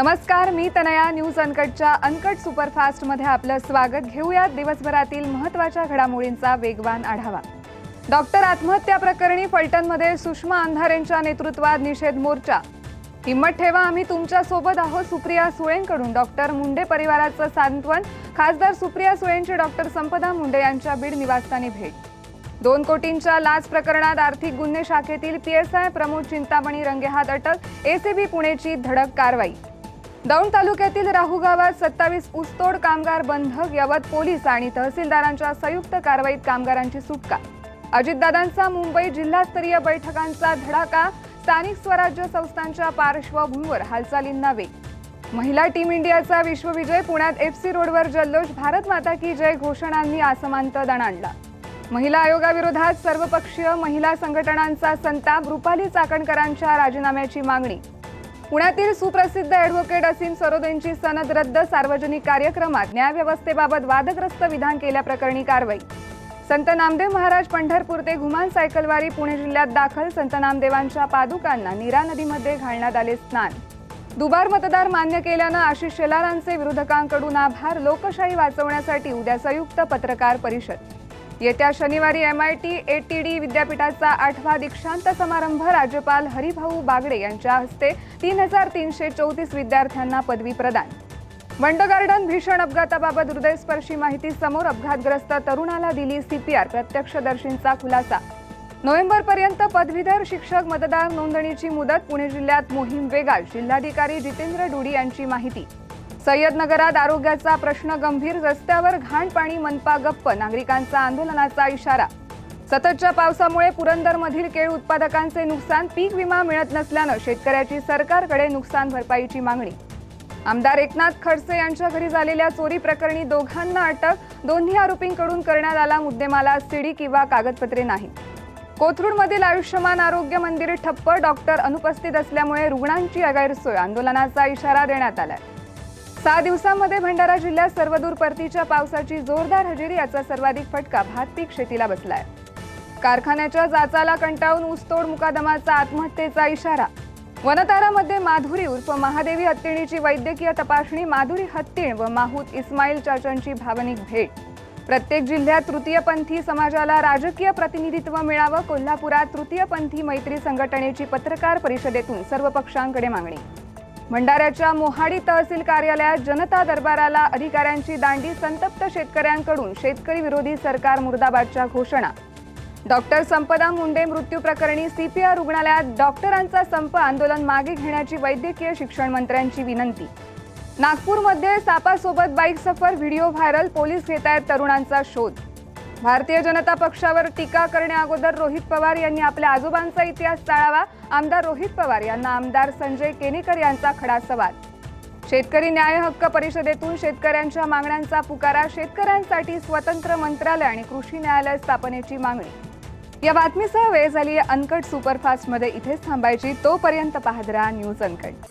नमस्कार मी Tanaya. News अनकटच्या uncut सुपरफास्टमध्ये आपलं स्वागत. घेऊयात दिवसभरातील महत्त्वाच्या घडामोडींचा वेगवान आढावा. डॉक्टर आत्महत्या प्रकरणी फलटणमध्ये सुषमा अंधारेंच्या नेतृत्वात निषेध मोर्चा. हिंमत ठेवा आम्ही तुमच्यासोबत आहोत सुप्रिया सुळेंकडून. डॉक्टर मुंडे परिवाराचं सांत्वन. खासदार सुप्रिया सुळेंची डॉक्टर संपदा मुंडे यांच्या बीड निवासस्थानी भेट. दोन कोटींच्या लाच प्रकरणात आर्थिक गुन्हे शाखेतील पीएसआय प्रमोद चिंतामणी रंगेहात अटक. एसीबी पुणेची धडक कारवाई. दौंड तालुक्यातील राहू गावात सत्तावीस ऊसतोड कामगार बंधक यवत पोलीस आणि तहसीलदारांच्या संयुक्त कारवाईत कामगारांची सुटका. अजितदादांचा मुंबई जिल्हास्तरीय बैठकांचा धडाका स्थानिक स्वराज्य संस्थांच्या पार्श्वभूमीवर हालचालींना वेग महिला टीम इंडियाचा विश्वविजय पुण्यात एफसी रोडवर जल्लोष भारत माता की जय घोषणांनी आसमांत दणाणला महिला आयोगाविरोधात सर्वपक्षीय महिला संघटनांचा संताप रुपाली चाकणकरांच्या राजीनाम्याची मागणी पुण्यातील सुप्रसिद्ध ॲडव्होकेट असीम सरोदेंची सनद रद्द सार्वजनिक कार्यक्रमात न्यायव्यवस्थेबाबत वादग्रस्त विधान केल्याप्रकरणी कारवाई. संत नामदेव महाराज पंढरपूर ते घुमान सायकलवारी पुणे जिल्ह्यात दाखल संत नामदेवांच्या पादुकांना नीरा नदीमध्ये घालण्यात आले स्नान. दुबार मतदार मान्य केल्यानं आशिष शेलारांचे विरोधकांकडून आभार लोकशाही वाचवण्यासाठी उद्या संयुक्त पत्रकार परिषद. येत्या शनिवारी M I T A T D विद्यापीठाचा आठवा दीक्षांत समारंभ राज्यपाल हरिभाऊ बागडे यांच्या हस्ते तीन हजार तीनशे चौतीस विद्यार्थ्यांना पदवी प्रदान. वंड गार्डन भीषण अपघाताबाबत हृदयस्पर्शी माहिती समोर अपघातग्रस्त तरुणाला दिली सीपीआर प्रत्यक्षदर्शींचा खुलासा. नोव्हेंबरपर्यंत पदवीधर शिक्षक मतदार नोंदणीची मुदत पुणे जिल्ह्यात मोहीम वेगात जिल्हाधिकारी जितेंद्र डुडी यांची माहिती. सय्यदनगरात आरोग्याचा प्रश्न गंभीर रस्त्यावर घाण पाणी मनपा गप्प नागरिकांचा आंदोलनाचा इशारा. सततच्या पावसामुळे पुरंदरमधील केळ उत्पादकांचे नुकसान पीक विमा मिळत नसल्यानं शेतकऱ्याची सरकारकडे नुकसान भरपाईची मागणी. आमदार एकनाथ खडसे यांच्या घरी झालेल्या चोरी प्रकरणी दोघांना अटक दोन्ही आरोपींकडून करण्यात आला मुद्देमाला सीडी किंवा कागदपत्रे नाही. कोथरूडमधील आयुष्यमान आरोग्य मंदिर ठप्प डॉक्टर अनुपस्थित असल्यामुळे रुग्णांची गैरसोय आंदोलनाचा इशारा देण्यात आलाय. सहा दिवसांमध्ये भंडारा जिल्ह्यात सर्वदूर परतीच्या पावसाची जोरदार हजेरी याचा सर्वाधिक फटका भात पीक शेतीला बसलाय. कारखान्याच्या जाचाला कंटाळून ऊसतोड मुकादमाचा आत्महत्येचा इशारा. वनतारामध्ये माधुरी उर्फ महादेवी हत्तीणीची वैद्यकीय तपासणी माधुरी हत्तीण व माहूत इस्माईल चाचांची भावनिक भेट. प्रत्येक जिल्ह्यात तृतीयपंथी समाजाला राजकीय प्रतिनिधित्व मिळावं कोल्हापुरात तृतीयपंथी मैत्री संघटनेची पत्रकार परिषदेतून सर्व पक्षांकडे मागणी. भंडाऱ्याच्या मोहाडी तहसील कार्यालयात जनता दरबाराला अधिकाऱ्यांची दांडी संतप्त शेतकऱ्यांकडून शेतकरी विरोधी सरकार मुर्दाबादच्या घोषणा. डॉक्टर संपदा मुंडे मृत्यू प्रकरणी सीपीआर रुग्णालयात डॉक्टरांचा संप आंदोलन मागे घेण्याची वैद्यकीय शिक्षण मंत्र्यांची विनंती. नागपूरमध्ये सापासोबत बाईक सफर व्हिडिओ व्हायरल पोलीस घेत आहेत तरुणांचा शोध. भारतीय जनता पक्षावर टीका करण्याअगोदर रोहित पवार यांनी आपल्या आजोबांचा इतिहास टाळावा. आमदार रोहित पवार यांना आमदार संजय केनेकर यांचा खडा सवाल. शेतकरी न्याय हक्क परिषदेतून शेतकऱ्यांच्या मागण्यांचा पुकारा शेतकऱ्यांसाठी स्वतंत्र मंत्रालय आणि कृषी न्यायालय स्थापनेची मागणी. या बातमीसह वेळ झाली आहे अनकट सुपरफास्टमध्ये. इथेच थांबायची तोपर्यंत पाहत राहा न्यूज अनकट.